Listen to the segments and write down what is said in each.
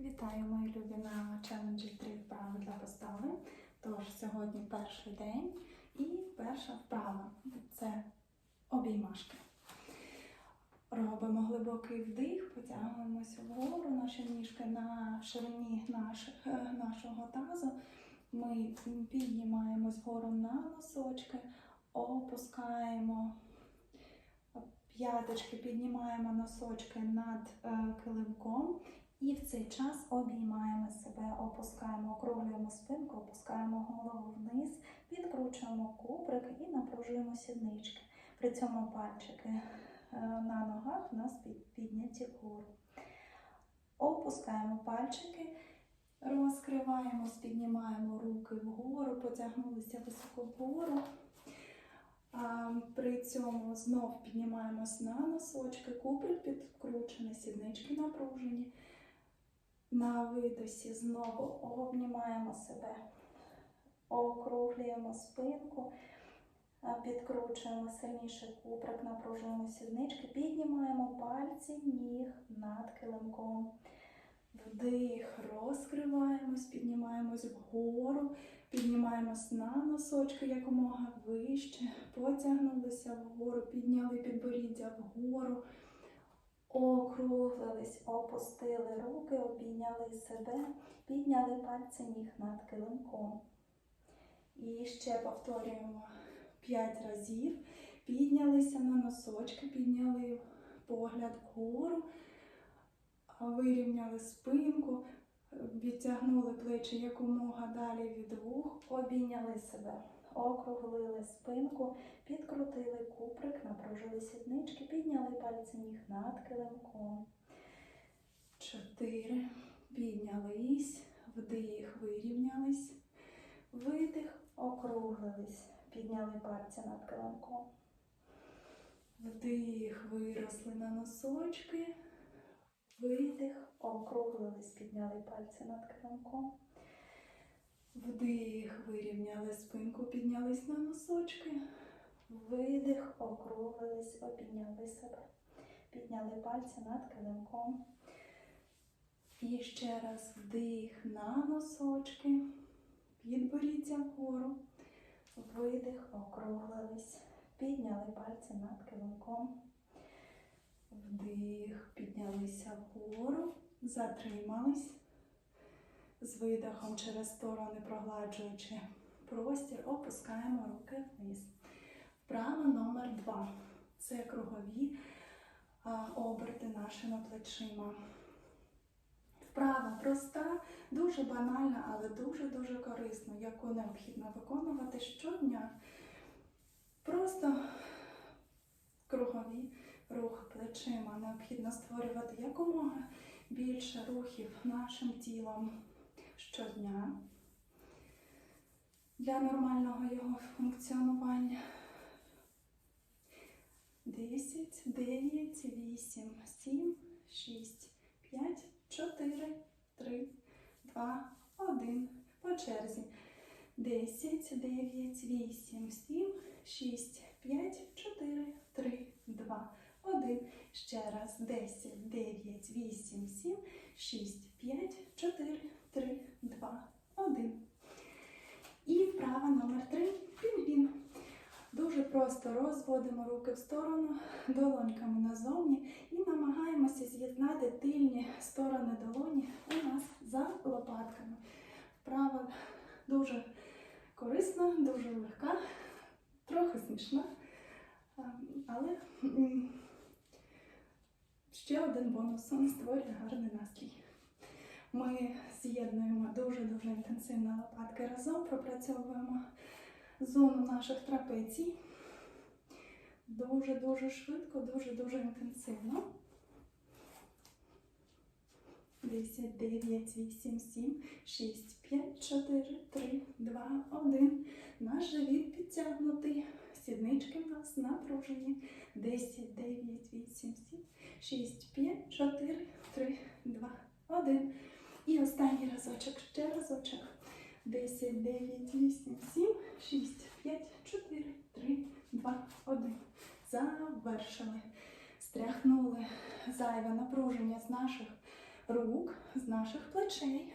Вітаю, мої любі на челенджі 3 вправи для постави. Тож сьогодні перший день і перша вправа це обіймашки. Робимо глибокий вдих, потягуємося вгору, наші ніжки на ширині наших, е, нашого тазу. Ми піднімаємось вгору на носочки, опускаємо п'яточки, піднімаємо носочки над е, килимком. І в цей час обіймаємо себе, опускаємо, округлюємо спинку, опускаємо голову вниз, підкручуємо куприк і напружуємо сіднички. При цьому пальчики е, на ногах у нас підняті вгору. Опускаємо пальчики, розкриваємось, піднімаємо руки вгору, потягнулися високо вгору. При цьому знов піднімаємось на носочки, куприк підкручений, сіднички напружені. На видосі знову обнімаємо себе, округлюємо спинку, підкручуємо сильніше куприк, напружуємо сіднички, піднімаємо пальці ніг над килимком. Вдих, розкриваємось, піднімаємось вгору, піднімаємось на носочки якомога вище, потягнулися вгору, підняли підборіддя вгору. Округлились, опустили руки, обійняли себе, підняли пальці ніг над килимком. І ще повторюємо 5 разів. Піднялися на носочки, підняли погляд вгору, вирівняли спинку, відтягнули плечі якомога далі від вух, обійняли себе, округлили спинку, Підкрутили куприк, напружили сіднички, підняли пальці ніг над килимком. Чотири. Піднялись, вдих, вирівнялись, видих, округлились, підняли пальці над килимком. Вдих, виросли на носочки, видих, округлились, підняли пальці над килимком. Вирівняли спинку, піднялись на носочки. Видих, округлились, обійняли себе. Підняли пальці над килимком. І ще раз вдих на носочки, підборіддя вгору. Видих, округлились, підняли пальці над килимком. Вдих, піднялися вгору, затримались. З видихом через сторони прогладжуючи простір, опускаємо руки вниз. Вправа номер два. Це кругові оберти нашими плечима. Вправа проста, дуже банальна, але дуже-дуже корисна, яку необхідно виконувати щодня. Просто кругові рухи плечима. Необхідно створювати якомога більше рухів нашим тілом щодня для нормального його функціонування. 10, 9, 8, 7, 6, 5, 4, 3, 2, 1. По черзі. 10, 9, 8, 7, 6, 5, 4, 3, 2, 1. Ще раз. 10, 9, 8, 7, 6, 5, 4, 3, 2, 1. І вправа номер 3. Пінгвін. Дуже просто розводимо руки в сторону, долоньками назовні і намагаємося з'єднати тильні сторони долоні у нас за лопатками. Вправа дуже корисна, дуже легка, трохи смішна, але м, ще один бонус створює гарний настрій. Ми з'єднуємо дуже-дуже інтенсивно лопатки разом, пропрацьовуємо зону наших трапецій. Дуже-дуже швидко, дуже-дуже інтенсивно. 10, 9, 8, 7, 6, 5, 4, 3, 2, 1. Наш живіт підтягнутий. Сіднички в нас напружені. 10, 9, 8, 7, 6, 5, 4, 3, 2, 1. І останній разочок, ще разочок. 10, 9, 8, 7, 6, 5, 4, 3, 2, 1. Завершили. Стряхнули зайве напруження з наших рук, з наших плечей.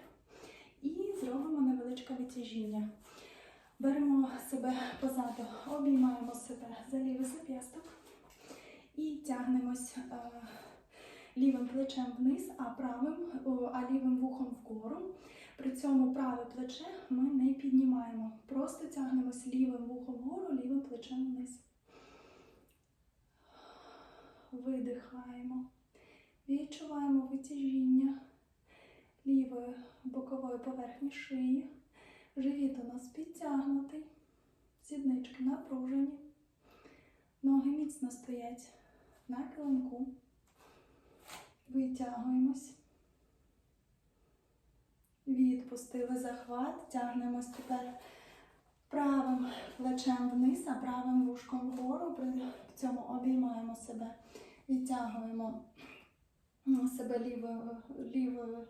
І зробимо невеличке витяжіння. Беремо себе позаду, обіймаємо себе за лівий зап'ясток і тягнемось е, лівим плечем вниз, а правим, а лівим вухом вгору. При цьому праве плече ми не піднімаємо, просто тягнемось лівим вухом вгору, лівим плечем вниз. Видихаємо. Відчуваємо витяжіння лівої бокової поверхні шиї. Живіт у нас підтягнутий, сіднички напружені, ноги міцно стоять на килимку. Витягуємось. Відпустили захват, тягнемось тепер правим плечем вниз, а правим вушком вгору. При цьому обіймаємо себе, відтягуємо себе лівою, лівою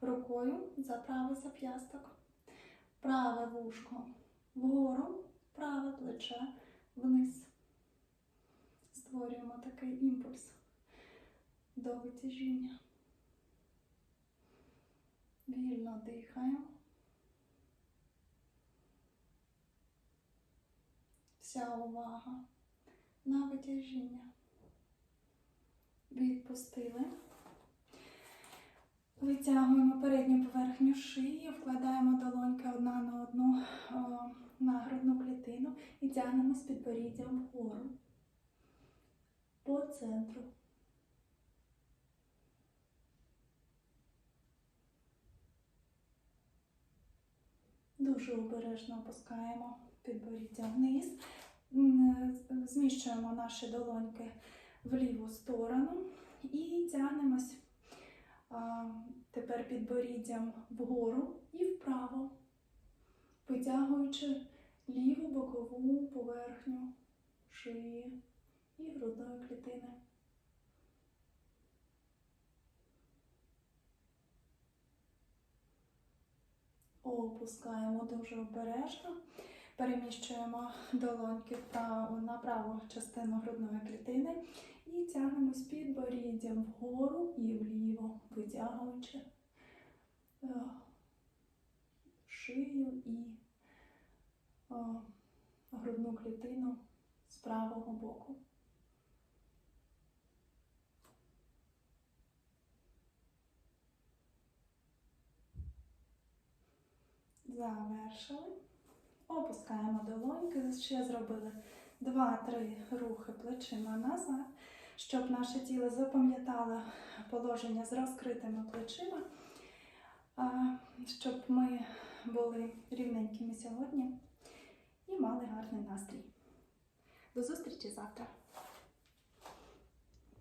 рукою за правий зап'ясток. Праве вушко вгору, праве плече вниз. Створюємо такий імпульс до витяжіння. Вільно дихаємо. Вся увага на витяжіння. Відпустили. Витягуємо передню поверхню шиї, вкладаємо долоньки одна на одну о, на грудну клітину і тягнемо з підборіддям вгору по центру. Дуже обережно опускаємо підборіддя вниз, зміщуємо наші долоньки в ліву сторону і тягнемось тепер підборіддям вгору і вправо, витягуючи ліву бокову поверхню шиї і грудної клітини. Опускаємо дуже обережно. Переміщуємо долоньки вправо на праву частину грудної клітини і тягнемось підборіддям вгору і вліво, витягуючи е, шию і е, грудну клітину з правого боку. Завершили. Опускаємо долоньки, ще зробили 2-3 рухи плечима назад, щоб наше тіло запам'ятало положення з розкритими плечима, щоб ми були рівненькими сьогодні і мали гарний настрій. До зустрічі завтра!